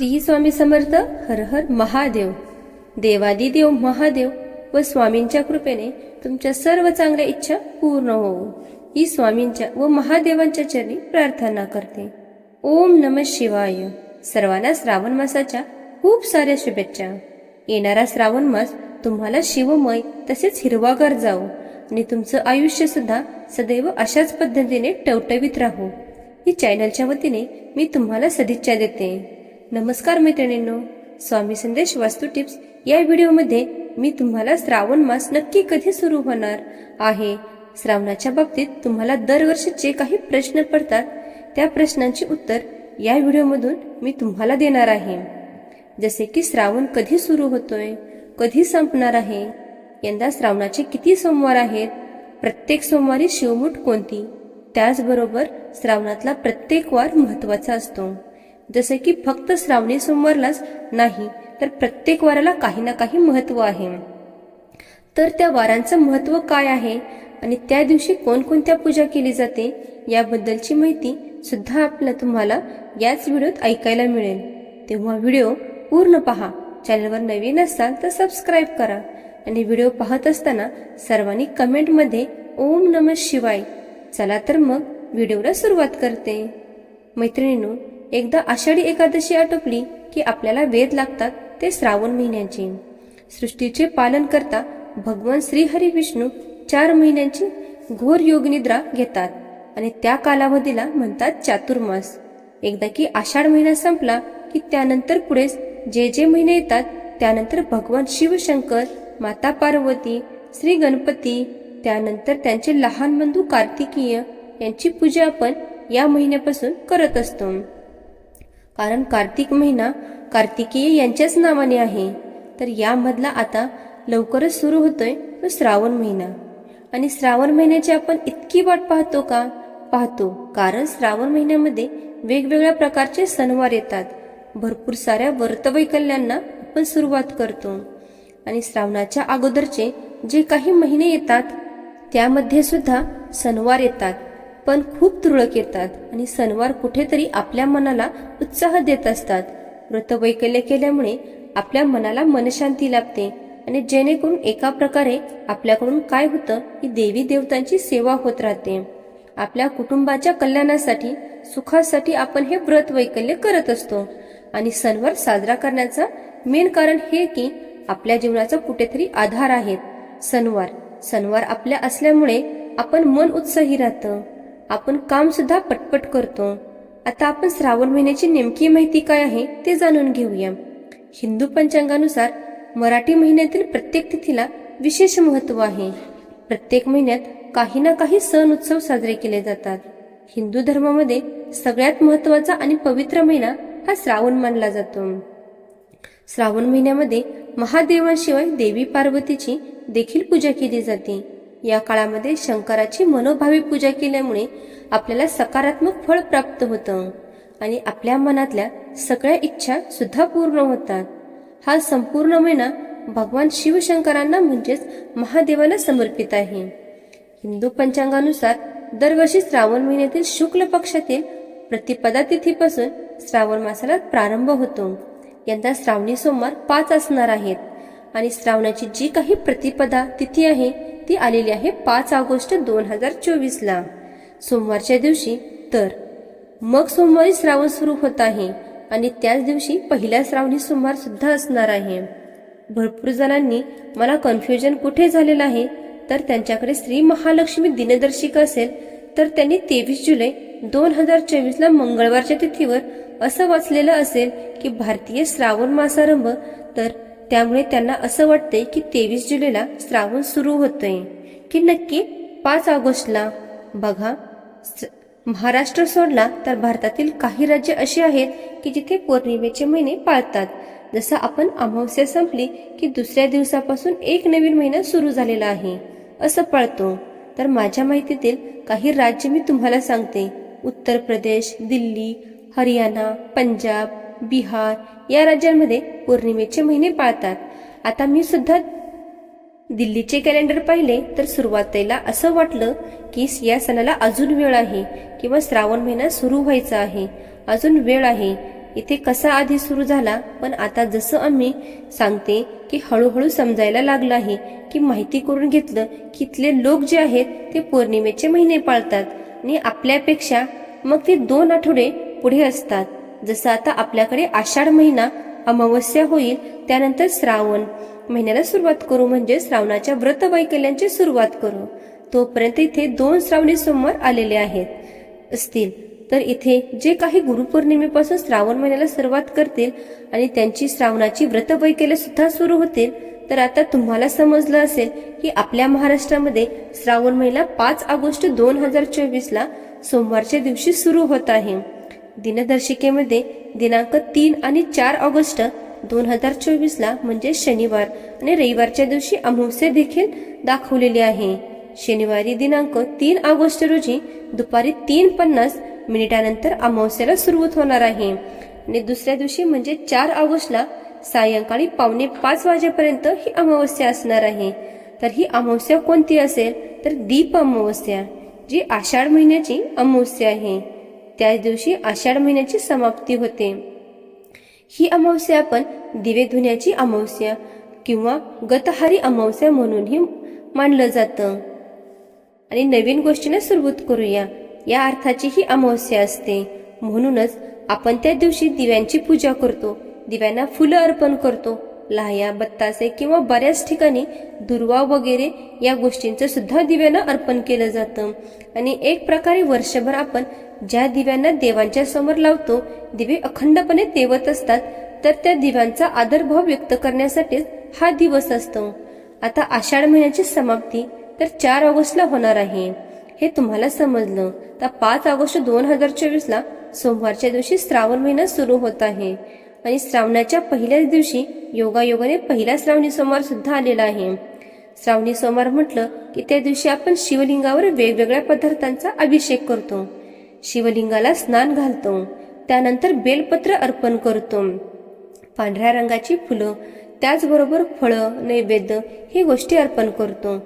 श्री स्वामी समर्थ हर हर महादेव. देवादिदेव महादेव व स्वामींच्या कृपेने तुमच्या सर्व चांगल्या इच्छा पूर्ण होऊ. ही स्वामींच्या व महादेवांच्या चरणी प्रार्थना करते. ओम नम शिवाय. सर्वांना श्रावण मासाच्या खूप साऱ्या शुभेच्छा. येणारा श्रावण मास तुम्हाला शिवमय तसेच हिरवागार जावो आणि तुमचं आयुष्य सुद्धा सदैव अशाच पद्धतीने टवटवीत राहू. ही चॅनलच्या वतीने मी तुम्हाला सदिच्छा देते. नमस्कार मैत्रिणींनो स्वामी संदेश वास्तू टिप्स या व्हिडिओमध्ये मी तुम्हाला श्रावण मास नक्की कधी सुरू होणार आहे? श्रावणाच्या बाबतीत तुम्हाला दरवर्षी जे काही प्रश्न पडतात त्या प्रश्नांची उत्तर या व्हिडिओमधून मी तुम्हाला देणार आहे. जसे की श्रावण कधी सुरू होतोय कधी संपणार आहे यंदा श्रावणाचे किती सोमवार आहेत प्रत्येक सोमवारी शिवमूठ कोणती? त्याचबरोबर श्रावणातला प्रत्येक वार महत्त्वाचा असतो. जसे की फक्त श्रावणी सोमवारलाच नाही तर प्रत्येक वाराला काही ना काही महत्त्व आहे. तर त्या वारांचं महत्त्व काय आहे आणि त्या दिवशी कोणकोणत्या पूजा केली जाते याबद्दलची माहिती सुद्धा आपल्याला तुम्हाला याच व्हिडिओत ऐकायला मिळेल. तेव्हा व्हिडिओ पूर्ण पहा चॅनलवर नवीन असाल तर सबस्क्राईब करा आणि व्हिडिओ पाहत असताना सर्वांनी कमेंटमध्ये ओम नम शिवाय. चला तर मग व्हिडिओला सुरुवात करते. मैत्रिणींनो एकदा आषाढी एकादशी आटोपली की आपल्याला वेद लागतात ते श्रावण महिन्याचे. सृष्टीचे पालन करता भगवान श्रीहरी विष्णू चार महिन्यांची घोर योगनिद्रा घेतात आणि त्या कालावधीला म्हणतात चातुर्मास. एकदा की आषाढ महिना संपला की त्यानंतर पुढे जे जे महिने येतात त्यानंतर भगवान शिवशंकर माता पार्वती श्री गणपती त्यानंतर त्यांचे लहान बंधू कार्तिकीय यांची पूजा आपण या महिन्यापासून करत असतो. कारण कार्तिक महिना कार्तिकीय यांच्याच नावाने आहे. तर यामधला आता लवकरच सुरू होतोय तो श्रावण महिना. आणि श्रावण महिन्याची आपण इतकी वाट पाहतो का? पाहतो. कारण श्रावण महिन्यामध्ये वेगवेगळ्या प्रकारचे सणवार येतात. भरपूर साऱ्या व्रतवैकल्यांना आपण सुरुवात करतो. आणि श्रावणाच्या अगोदरचे जे काही महिने येतात त्यामध्ये सुद्धा सणवार येतात. पण खूप तुरळक येतात आणि सणवार कुठेतरी आपल्या मनाला उत्साह देत असतात. व्रतवैकल्य केल्यामुळे आपल्या मनाला मनशांती लाभते आणि जेणेकरून एका प्रकारे आपल्याकडून काय होतं की देवी देवतांची सेवा होत राहते. आपल्या कुटुंबाच्या कल्याणासाठी सुखासाठी आपण हे व्रत वैकल्य करत असतो आणि सणवार साजरा करण्याचं मेन कारण हे की आपल्या जीवनाचा कुठेतरी आधार आहेत सणवार सणवार आपल्या असल्यामुळे आपण मन उत्साही राहतं. आपण काम सुद्धा पटपट करतो. आता आपण श्रावण महिन्याची नेमकी माहिती काय आहे ते जाणून घेऊया. हिंदू पंचांगानुसार मराठी महिन्यातील प्रत्येक तिथीला विशेष महत्त्व आहे. प्रत्येक महिन्यात काही ना काही सण उत्सव साजरे केले जातात. हिंदू धर्मामध्ये सगळ्यात महत्त्वाचा आणि पवित्र महिना हा श्रावण मानला जातो. श्रावण महिन्यामध्ये महादेवांशिवाय देवी पार्वतीची देखील पूजा केली जाते. या काळामध्ये शंकराची मनोभावी पूजा केल्यामुळे आपल्याला सकारात्मक फळ प्राप्त होतं आणि आपल्या मनातल्या सगळ्या इच्छा सुद्धा पूर्ण होतात. हा संपूर्ण महिना भगवान शिवशंकरांना म्हणजेच महादेवाला समर्पित आहे. हिंदू पंचांगानुसार दरवर्षी श्रावण महिन्यातील शुक्ल पक्षातील प्रतिपदा तिथीपासून श्रावण मासाला प्रारंभ होतो. यंदा श्रावणी सोमवार पाच असणार आहेत आणि श्रावणाची जी काही प्रतिपदा तिथी आहे ती आलेली आहे पाच ऑगस्ट दोन हजार चोवीसला. सोमवारच्या दिवशी तर. मग सोमवारी श्रावण सुरू होत आहे आणि त्याच दिवशी पहिला श्रावणी सोमवार सुद्धा असणार आहे. भरपूर जणांनी मला कन्फ्युजन कुठे झालेलं आहे? तर त्यांच्याकडे श्री महालक्ष्मी दिनदर्शिका असेल तर त्यांनी तेवीस जुलै दोन हजार चोवीसला मंगळवारच्या तिथीवर असं वाचलेलं असेल की भारतीय श्रावण मासारंभ तर त्यामुळे त्यांना असं वाटतंय की तेवीस जुलैला श्रावण सुरू होतंय. की नक्की पाच ऑगस्टला. बघा महाराष्ट्र सोडला तर भारतातील काही राज्य अशी आहेत की जिथे पौर्णिमेचे महिने पाळतात. जसं आपण अमावस्या संपली की दुसऱ्या दिवसापासून एक नवीन महिना सुरू झालेला आहे. असं पाळतो. तर माझ्या माहितीतील काही राज्य मी तुम्हाला सांगते. उत्तर प्रदेश दिल्ली हरियाणा पंजाब बिहार या राज्यांमध्ये पौर्णिमेचे महिने पाळतात. आता मी सुद्धा दिल्लीचे कॅलेंडर पाहिले तर सुरुवातीला असं वाटलं की या सणाला अजून वेळ आहे किंवा श्रावण महिना सुरू व्हायचा आहे. अजून वेळ आहे. इथे कसा आधी सुरू झाला? पण आता जसं आम्ही सांगते की हळूहळू समजायला लागलं आहे की माहिती करून घेतलं की इथले लोक जे आहेत ते पौर्णिमेचे महिने पाळतात आणि आपल्यापेक्षा मग ते दोन आठवडे पुढे असतात. जसं आता आपल्याकडे आषाढ महिना अमावस्या होईल त्यानंतर श्रावण. महिन्याला सुरुवात करू म्हणजे श्रावणाच्या व्रत वैकल्यांची सुरुवात करू. तोपर्यंत इथे दोन श्रावणी सोमवार आलेले आहेत. असतील. तर इथे जे काही गुरुपौर्णिमेपासून श्रावण महिन्याला सुरुवात करतील आणि त्यांची श्रावणाची व्रत वैकल्य सुद्धा सुरू होतील तर आता तुम्हाला समजलं असेल की आपल्या महाराष्ट्रामध्ये श्रावण महिना पाच ऑगस्ट दोन हजार चोवीसला सोमवारच्या दिवशी सुरू होत आहे. दिनदर्शिकेमध्ये दिनांक तीन आणि चार ऑगस्ट दोन हजार चोवीसला म्हणजे शनिवार आणि रविवारच्या दिवशी अमावस्या देखील दाखवलेली आहे. शनिवारी दिनांक तीन ऑगस्ट रोजी दुपारी तीन पन्नास मिनिटानंतर अमावस्याला सुरुवात होणार आहे. आणि दुसऱ्या दिवशी म्हणजे चार ऑगस्टला सायंकाळी पावणे पाच वाजेपर्यंत ही अमावस्या असणार आहे. तर ही अमावस्या कोणती असेल? तर दीप अमावस्या जी आषाढ महिन्याची अमावस्या आहे. त्याच दिवशी आषाढ महिन्याची समाप्ती होते. ही अमावस्या आपण दिवे धुण्याची अमावस्या किंवा गतहारी अमावस्या म्हणूनही मानलं जातं. आणि नवीन गोष्टींना सुरुवात करूया. या अर्थाची ही अमावस्या असते. म्हणूनच आपण त्या दिवशी दिव्यांची पूजा करतो. दिव्यांना फुलं अर्पण करतो. लाह्या बत्तासे किंवा बऱ्याच ठिकाणी दुर्वा वगैरे या गोष्टींचं सुद्धा दिव्यांना अर्पण केलं जातं. आणि एक प्रकारे वर्षभर आपण ज्या दिव्यांना देवांच्या समोर लावतो दिवे अखंडपणे तेवत असतात तर त्या दिव्यांचा आदरभाव व्यक्त करण्यासाठीच हा दिवस असतो. आता आषाढ महिन्याची समाप्ती तर चार ऑगस्टला होणार आहे. हे तुम्हाला समजलं. तर पाच ऑगस्ट दोन हजार चोवीसला सोमवारच्या दिवशी श्रावण महिना सुरू होत आहे. आणि श्रावणाच्या पहिल्याच दिवशी योगायोगाने पहिला श्रावणी सोमवार सुद्धा आलेला आहे. श्रावणी सोमवार म्हटलं की त्या दिवशी आपण शिवलिंगावर वेगवेगळ्या पदार्थांचा अभिषेक करतो. शिवलिंगाला स्नान घालतो. त्यानंतर बेलपत्र अर्पण करतो. पांढऱ्या रंगाची फुलं त्याचबरोबर फळं नैवेद्य ही गोष्टी अर्पण करतो.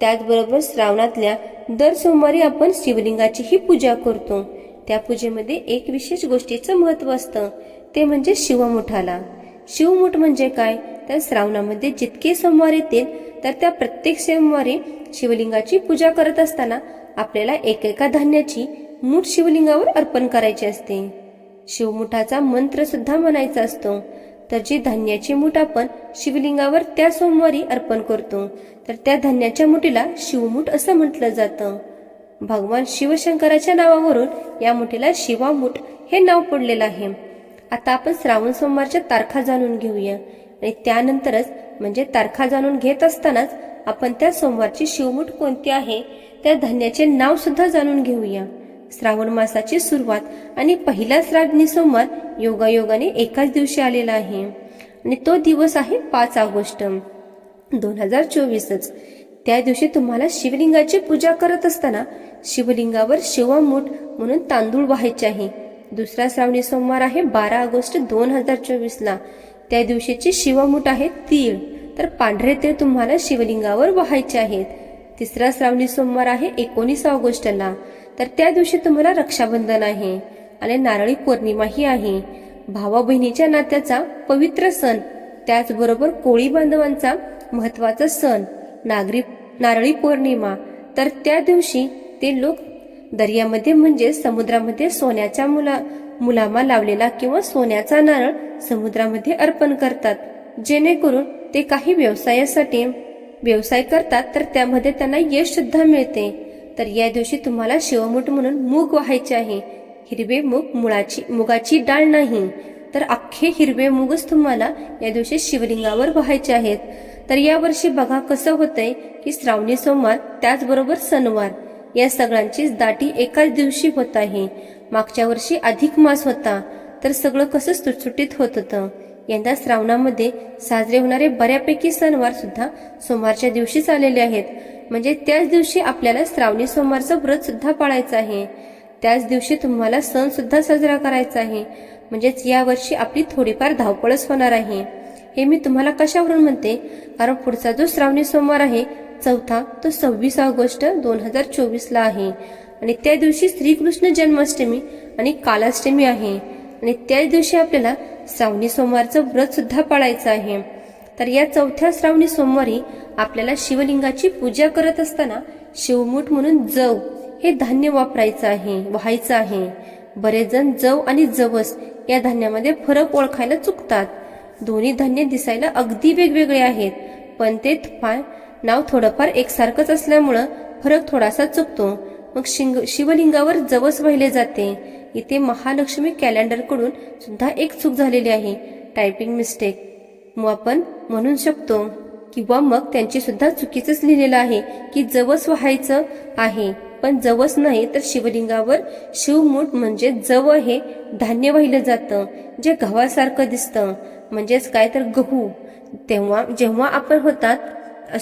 त्याचबरोबर श्रावणातल्या दर सोमवारी आपण शिवलिंगाचीही पूजा करतो. त्या पूजेमध्ये एक विशेष गोष्टीचं महत्त्व असतं ते म्हणजे शिवमुठाला. शिवमुठ म्हणजे काय? तर श्रावणामध्ये जितके सोमवार येतील तर त्या प्रत्येक सोमवारी शिवलिंगाची पूजा करत असताना आपल्याला एकेका धान्याची मूठ शिवलिंगावर अर्पण करायची असते. शिवमुठाचा मंत्र सुद्धा म्हणायचा असतो. तर जी धान्याची मूठ आपण शिवलिंगावर त्या सोमवारी अर्पण करतो तर त्या धान्याच्या मुठीला शिवमुठ असं म्हटलं जातं. भगवान शिवशंकराच्या नावावरून या मुठीला शिवामुठ हे नाव पडलेलं आहे. आता आपण श्रावण सोमवारच्या तारखा जाणून घेऊया. आणि त्यानंतरच म्हणजे तारखा जाणून घेत असतानाच आपण त्या सोमवारची शिवमुठ कोणती आहे त्या धान्याचे नाव सुद्धा जाणून घेऊया. श्रावण मासाची सुरुवात आणि पहिला श्रावणी सोमवार योगायोगाने एकाच दिवशी आलेला आहे. आणि तो दिवस आहे पाच ऑगस्ट. दोन हजार चोवीसच. त्या दिवशी तुम्हाला शिवलिंगाची पूजा करत असताना शिवलिंगावर शिवमूठ म्हणून तांदूळ व्हायचे आहे. दुसरा श्रावणी सोमवार आहे बारा ऑगस्ट दोन हजार चोवीसला. त्या दिवशीची शिवमूठ आहे तीळ. तर पांढरे तीळ तुम्हाला शिवलिंगावर व्हायचे आहेत. तिसरा श्रावणी सोमवार आहे एकोणीस ऑगस्टला. तर त्या दिवशी तुम्हाला रक्षाबंधन आहे आणि नारळी पौर्णिमाही आहे. भावा बहिणीच्या नात्याचा पवित्र सण त्याचबरोबर कोळी बांधवांचा महत्त्वाचा सण नागरी नारळी पौर्णिमा. तर त्या दिवशी ते लोक दर्यामध्ये म्हणजे समुद्रामध्ये सोन्याच्या मुला मुलामा लावलेला किंवा सोन्याचा नारळ समुद्रामध्ये अर्पण करतात. जेणेकरून ते काही व्यवसायासाठी व्यवसाय करतात तर त्यामध्ये त्यांना यश सुद्धा मिळते. तर या दिवशी तुम्हाला शिवमुठ म्हणून मूग व्हायचे आहे. हिरवे मूग मुळाची मुगाची डाळ नाही. तर अख्खे हिरवे मूगच तुम्हाला या दिवशी शिवलिंगावर व्हायचे आहेत. तर या वर्षी बघा कसं होतंय की श्रावणी सोमवार त्याचबरोबर सणवार या सगळ्यांची दाटी एकाच दिवशी होत आहे. मागच्या वर्षी अधिक मास होता. तर सगळं कसं सुटसुटीत होत होतं. यंदा श्रावणामध्ये साजरे होणारे बऱ्यापैकी सणवार सुद्धा सोमवारच्या दिवशीच आलेले आहेत. म्हणजे त्याच दिवशी आपल्याला श्रावणी सोमवारचं व्रत सुद्धा पाळायचं आहे. त्याच दिवशी तुम्हाला सण सुद्धा साजरा करायचा आहे. म्हणजेच या वर्षी आपली थोडीफार धावपळच होणार आहे. हे मी तुम्हाला कशावरून म्हणते? कारण पुढचा जो श्रावणी सोमवार आहे चौथा तो सव्वीस ऑगस्ट दोन हजार चोवीसला आहे. आणि त्या दिवशी श्रीकृष्ण जन्माष्टमी आणि कालाष्टमी आहे. आणि त्याच दिवशी आपल्याला श्रावणी सोमवारचं व्रत सुद्धा पाळायचं आहे. तर या चौथ्या श्रावणी सोमवारी आपल्याला शिवलिंगाची पूजा करत असताना शिवमूठ म्हणून जव हे धान्य वापरायचं आहे व्हायचं आहे. बरेच जण जव आणि जवस या धान्यामध्ये फरक ओळखायला चुकतात. दोन्ही धान्य दिसायला अगदी वेगवेगळे आहेत पण ते फार नाव थोडंफार एकसारखंच असल्यामुळं फरक थोडासा चुकतो. मग शिंग शिवलिंगावर जवस वाहिले जाते. इथे महालक्ष्मी कॅलेंडरकडून सुद्धा एक चूक झालेली आहे. टायपिंग मिस्टेक आपण म्हणू शकतो किंवा मग त्यांची सुद्धा चुकीचंच लिहिलेलं आहे की जवस व्हायचं आहे. पण जवस नाही तर शिवलिंगावर शिवमूठ म्हणजे जव हे धान्य वाहिलं जातं जे गव्हासारखं दिसतं. म्हणजेच काय तर गहू. तेव्हा जेव्हा आपण होतात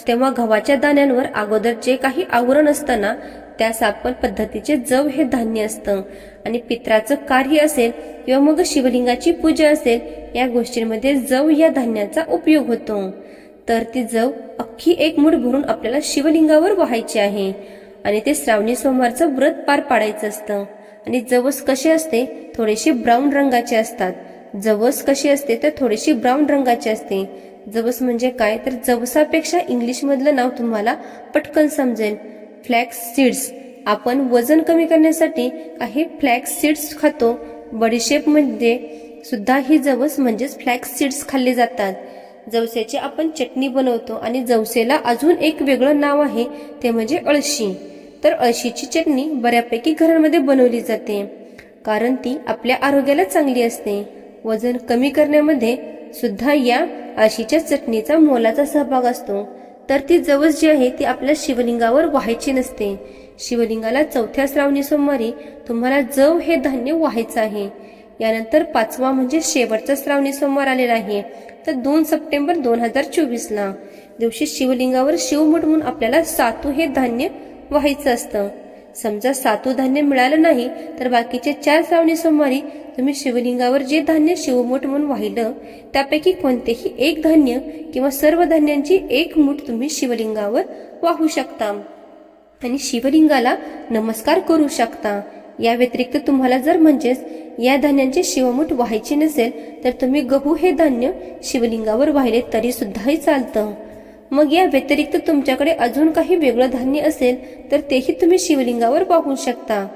तेव्हा गव्हाच्या दाण्यांवर अगोदर जे काही आवरण असतं ना त्या सापण पद्धतीचे जव हे धान्य असतं. आणि पित्राचं कार्य असेल किंवा मग शिवलिंगाची पूजा असेल या गोष्टींमध्ये जव या धान्याचा उपयोग होतो. तर ती जव अख्खी एक मूठ भरून आपल्याला शिवलिंगावर व्हायची आहे. आणि ते श्रावणी सोमवारचं व्रत पार पाडायचं असतं. आणि जवस कसे असते? थोडेसे ब्राऊन रंगाचे असतात. जवस कशी असते? तर थोडीशी ब्राऊन रंगाची असते. जवस म्हणजे काय? तर जवसापेक्षा इंग्लिश मधलं नाव तुम्हाला पटकन समजेल. Flax seeds. आपण वजन कमी करण्यासाठी काही फ्लॅक्स सीड्स खातो. बडीशेपमध्ये सुद्धा ही जवस म्हणजेच फ्लॅक्स सीड्स खाल्ले जातात. जवसेची आपण चटणी बनवतो आणि जवसेला अजून एक वेगळं नाव आहे ते म्हणजे अळशी. तर अळशीची चटणी बऱ्यापैकी घरांमध्ये बनवली जाते कारण ती आपल्या आरोग्याला चांगली असते. वजन कमी करण्यामध्ये सुद्धा या अळशीच्या चटणीचा मोलाचा सहभाग असतो. तर ती जवस जी आहे ती आपल्या शिवलिंगावर व्हायची नसते. शिवलिंगाला चौथ्या श्रावणी सोमवारी तुम्हाला जव हे धान्य व्हायचं आहे. यानंतर पाचवा म्हणजे शेवटचा श्रावणी सोमवार आलेला आहे. तर दोन सप्टेंबर दोन हजार चोवीसला दिवशी शिवलिंगावर शिवमुठ म्हणून आपल्याला सातू हे धान्य व्हायचं असतं. समजा सातू धान्य मिळालं नाही तर बाकीचे चार श्रावणी सोमवारी तुम्ही शिवलिंगावर जे धान्य शिवमुठ म्हणून वाहिलं त्यापैकी कोणतेही एक धान्य किंवा सर्व धान्यांची एक मूठ तुम्ही शिवलिंगावर वाहू शकता. आणि शिवलिंगाला नमस्कार करू शकता. या व्यतिरिक्त तुम्हाला जर म्हणजेच या धान्यांचे शिवमूठ व्हायचे नसेल तर तुम्ही गहू हे धान्य शिवलिंगावर वाहिले तरी सुद्धाही चालतं. मग या व्यतिरिक्त तुमच्याकडे अजून काही वेगळं धान्य असेल तर तेही तुम्ही शिवलिंगावर वाहू शकता.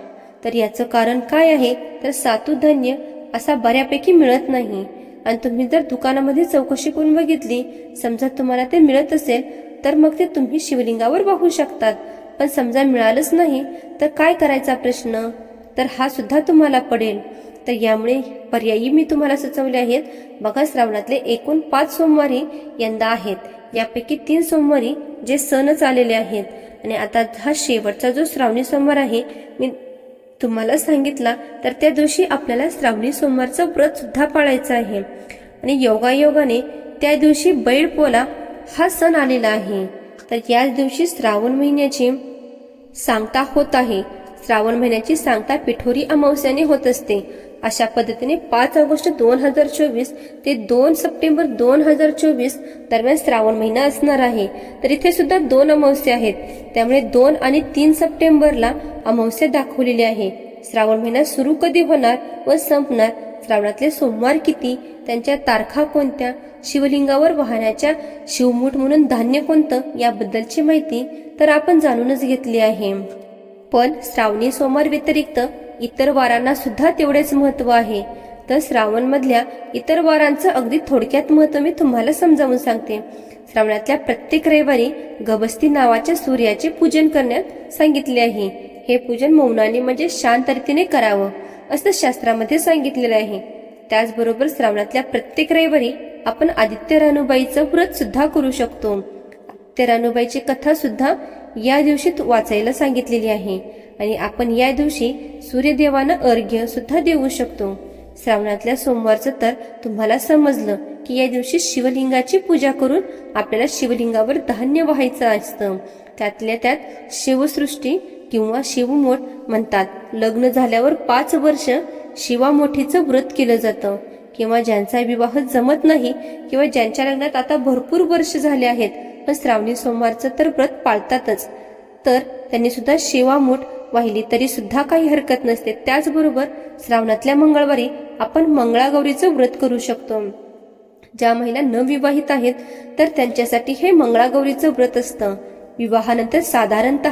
तर याचं कारण काय आहे? तर सातू धान्य असा बऱ्यापैकी मिळत नाही. आणि तुम्ही जर दुकानामध्ये चौकशी करून बघितली समजा तुम्हाला ते मिळत असेल तर मग ते तुम्ही शिवलिंगावर वाहू शकतात. पण समजा मिळालंच नाही तर काय करायचा प्रश्न? तर हा सुद्धा तुम्हाला पडेल. तर यामुळे पर्यायी मी तुम्हाला सुचवले आहेत बघा श्रावणातले एकूण पाच सोमवारी यंदा आहेत. यापैकी तीन सोमवारी जे सणच आलेले आहेत. आणि आता हा शेवटचा जो श्रावणी सोमवार आहे मी तुम्हाला सांगितला तर त्या दिवशी आपल्याला श्रावणी सोमवारचं व्रत सुद्धा पाळायचं आहे. आणि योगायोगाने त्या दिवशी बैळपोला हा सण आलेला आहे. तर याच दिवशी श्रावण महिन्याची सांगता होत आहे. श्रावण महिन्याची सांगता पिठोरी अमावस्याने होत असते. अशा पद्धतीने पाच ऑगस्ट दोन हजार चोवीस ते दोन सप्टेंबर दोन हजार चोवीस दरम्यान श्रावण महिना असणार आहे. तर इथे सुद्धा दोन अमावस्या आहेत. त्यामुळे दोन आणि तीन सप्टेंबरला अमावस्या दाखवलेली आहे. श्रावण महिना सुरू कधी होणार व संपणार? श्रावणातले सोमवार किती? त्यांच्या तारखा कोणत्या? शिवलिंगावर वाहण्याच्या शिवमूठ म्हणून धान्य कोणतं? याबद्दलची माहिती तर आपण जाणूनच घेतली आहे. पण श्रावणी सोमवार व्यतिरिक्त इतर वारांना सुद्धा तेवढेच महत्त्व आहे. तर श्रावण मधल्या इतर वारांचं अगदी थोडक्यात महत्त्व मी तुम्हाला समजावून सांगते. श्रावणातल्या प्रत्येक रविवारी गबस्ती नावाच्या सूर्याचे पूजन करण्यात सांगितले आहे. हे पूजन मौनाने म्हणजे शांत रीतीने करावं असं शास्त्रामध्ये सांगितलेलं आहे. त्याचबरोबर श्रावणातल्या प्रत्येक रविवारी आपण आदित्य रानुबाईचं व्रत सुद्धा करू शकतो. आदित्य रानुबाईची कथा सुद्धा या दिवशी वाचायला सांगितलेली आहे. आणि आपण या दिवशी सूर्यदेवानं अर्घ्य सुद्धा देऊ शकतो. श्रावणातल्या सोमवारचं तर तुम्हाला समजलं की या दिवशी शिवलिंगाची पूजा करून आपल्याला शिवलिंगावर धान्य व्हायचं असतं. त्यातल्या त्यात शिवसृष्टी किंवा शिवमोठ म्हणतात. लग्न झाल्यावर पाच वर्ष शिवामोठीचं व्रत केलं जातं. किंवा ज्यांचा विवाह जमत नाही किंवा ज्यांच्या लग्नात आता भरपूर वर्ष झाले आहेत पण श्रावणी सोमवारचं तर व्रत पाळतातच. तर त्यांनी सुद्धा शिवामोठ वाहिली तरी सुद्धा काही हरकत नसते. त्याचबरोबर श्रावणातल्या मंगळवारी आपण मंगळागौरीचं व्रत करू शकतो. ज्या महिला न विवाहित आहेत तर त्यांच्यासाठी हे मंगळागौरीचं व्रत असतं. विवाहानंतर साधारणत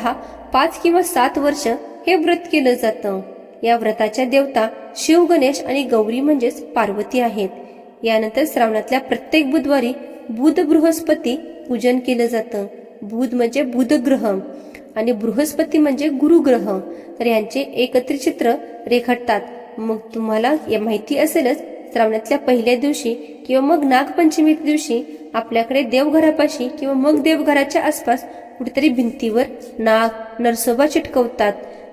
पाच किंवा सात वर्ष हे व्रत केलं जातं. या व्रताच्या देवता शिव गणेश आणि गौरी म्हणजेच पार्वती आहेत. यानंतर श्रावणातल्या प्रत्येक बुधवारी बुध बृहस्पती पूजन केलं जातं. बुध म्हणजे बुध ग्रह आणि बृहस्पती म्हणजे गुरुग्रह. तर यांचे एकत्रित चित्र रेखाटतात. मग तुम्हाला या माहिती असेलच श्रावणातल्या पहिल्या दिवशी किंवा मग नागपंचमी दिवशी आपल्याकडे देवघरापाशी किंवा मग देवघराच्या आसपास कुठेतरी भिंतीवर नाग नरसोबा चिटकवतात.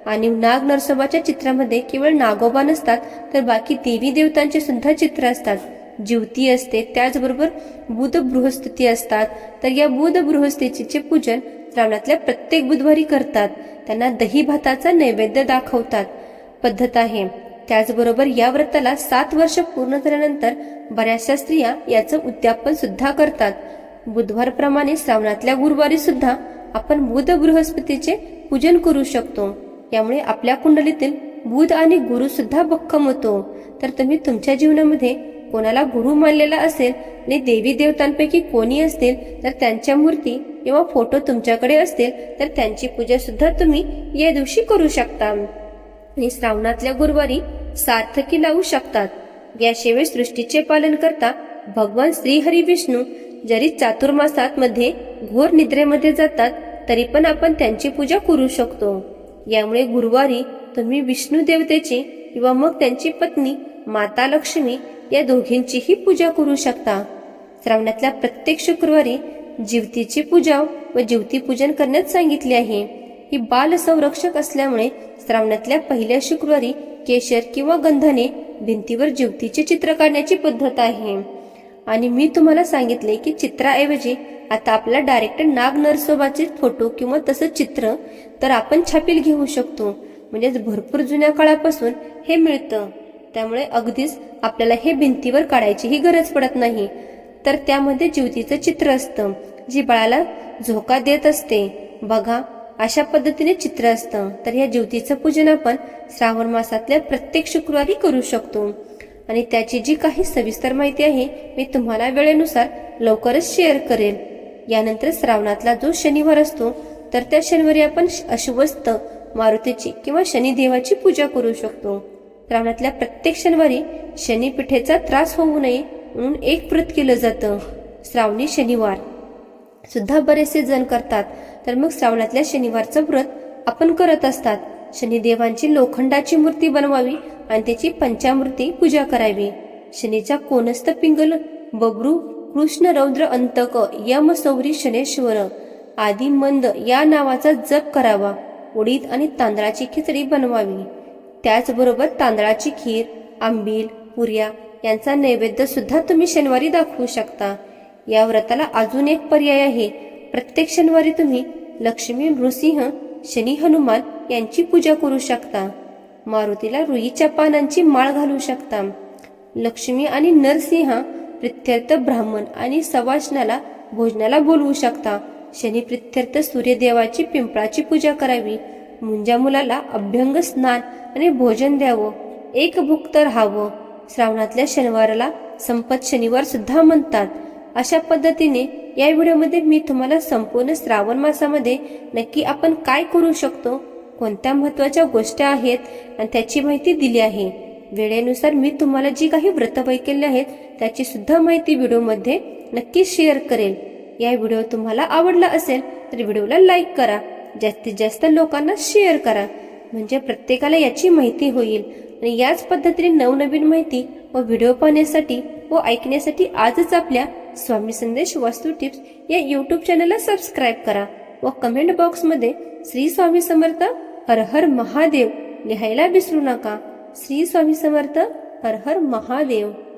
आणि नाग नरसोबाच्या चित्रामध्ये केवळ नागोबा नसतात तर बाकी देवी देवतांचे सुद्धा चित्र असतात. जीवती असते त्याचबरोबर बुध बृहस्पती असतात. तर या बुध बृहस्पतीचे पूजन श्रावणातल्या प्रत्येक बुधवारी करतात. त्यांना दही भाताचा नैवेद्य दाखवतात. पद्धत आहे. त्याचबरोबर या व्रताला सात वर्ष पूर्ण झाल्यानंतर बऱ्याचशा स्त्रिया याचं उद्यापन सुद्धा करतात. बुधवारप्रमाणे श्रावणातल्या गुरुवारी सुद्धा आपण बुध बृहस्पतीचे पूजन करू शकतो. यामुळे आपल्या कुंडलीतील बुध आणि गुरु सुद्धा भक्कम होतो. तर तुम्ही तुमच्या जीवनामध्ये कोणाला गुरु मानलेला असेल आणि देवी देवतांपैकी कोणी असतील तर त्यांच्या मूर्ती किंवा फोटो तुमच्याकडे असतील तर त्यांची पूजा सुद्धा तुम्ही या दिवशी करू शकता. आणि श्रावणातल्या गुरुवारी सार्थकी लावू शकतात. याशिवाय सृष्टीचे पालन करता भगवान श्रीहरी विष्णू जरी चातुर्मासात मध्ये घोर निद्रेमध्ये जातात तरी पण आपण त्यांची पूजा करू शकतो. यामुळे गुरुवारी तुम्ही विष्णू देवतेची किंवा मग त्यांची पत्नी माता लक्ष्मी या दोघींचीही पूजा करू शकता. श्रावणातल्या प्रत्येक शुक्रवारी जीवतीची पूजा व जीवती पूजन करण्यात सांगितले आहे. ही बाल संरक्षक असल्यामुळे श्रावणातल्या पहिल्या शुक्रवारी केशर किंवा गंधाने भिंतीवर जीवतीचे चित्र काढण्याची पद्धत आहे. आणि मी तुम्हाला सांगितले की चित्राऐवजी आता आपला डायरेक्ट नाग नरसोबाचे फोटो किंवा तसं चित्र तर आपण छापील घेऊ शकतो. म्हणजेच भरपूर जुन्या काळापासून हे मिळतं. त्यामुळे अगदीच आपल्याला हे भिंतीवर काढायचीही गरज पडत नाही. तर त्यामध्ये ज्योतीचं चित्र असतं जी बाळाला झोका देत असते. बघा अशा पद्धतीने चित्र असतं. तर या ज्योतीचं पूजन आपण श्रावण मासातल्या प्रत्येक शुक्रवारी करू शकतो. आणि त्याची जी काही सविस्तर माहिती आहे मी तुम्हाला वेळेनुसार लवकरच शेअर करेल. यानंतर श्रावणातला जो शनिवार असतो तर त्या शनिवारी आपण अश्वस्त मारुतीची किंवा शनिदेवाची पूजा करू शकतो. श्रावणातल्या प्रत्येक शनिवारी शनिपीठेचा त्रास होऊ नये म्हणून एक व्रत केलं जातं श्रावणी शनिवार. सुद्धा बरेचसे जण करतात तर मग श्रावणातल्या शनिवारचं व्रत आपण करत असतात. शनिदेवांची लोखंडाची मूर्ती बनवावी आणि त्याची पंचामूर्ती पूजा करावी. शनीचा कोनस्थ पिंगल बबरू कृष्ण रौद्र अंतक यम सौरी शनेश्वर आदी मंद या नावाचा जप करावा. उडीद आणि तांदळाची खिचडी बनवावी. त्याचबरोबर तांदळाची खीर आंबील पुऱ्या यांचा नैवेद्य सुद्धा तुम्ही शनिवारी दाखवू शकता. या व्रताला अजून एक पर्याय आहे. प्रत्येक शनिवारी तुम्ही लक्ष्मी नृसिंह शनी हनुमान यांची पूजा करू शकता. मारुतीला रुईच्या पानांची माळ घालू शकता. लक्ष्मी आणि नरसिंह प्रित्यर्थ ब्राह्मण आणि सवासनाला भोजनाला बोलवू शकता. शनी प्रित्यर्थ सूर्यदेवाची पिंपळाची पूजा करावी. मुंजा मुलाला अभ्यंग स्नान आणि भोजन द्यावं. एक भुक्त राहावं. श्रावणातल्या शनिवाराला संपत शनिवार सुद्धा म्हणतात. अशा पद्धतीने या व्हिडिओमध्ये मी तुम्हाला संपूर्ण श्रावण मासामध्ये नक्की आपण काय करू शकतो कोणत्या महत्त्वाच्या गोष्टी आहेत आणि त्याची माहिती दिली आहे. वेळेनुसार मी तुम्हाला जी काही व्रतवैकल्य आहेत त्याची सुद्धा माहिती व्हिडिओमध्ये नक्की शेअर करेल. या व्हिडिओ तुम्हाला आवडला असेल तर व्हिडिओला लाईक करा. जास्तीत जास्त लोकांना शेअर करा. म्हणजे प्रत्येकाला याची माहिती होईल. आणि याच पद्धतीने नवनवीन माहिती व व्हिडिओ पाहण्यासाठी व ऐकण्यासाठी आजच आपल्या स्वामी संदेश वास्तू टिप्स या यूट्यूब चॅनलला सबस्क्राईब करा व कमेंट बॉक्समध्ये श्री स्वामी समर्थ हर हर महादेव लिहायला विसरू नका. श्री स्वामी समर्थ हर हर महादेव.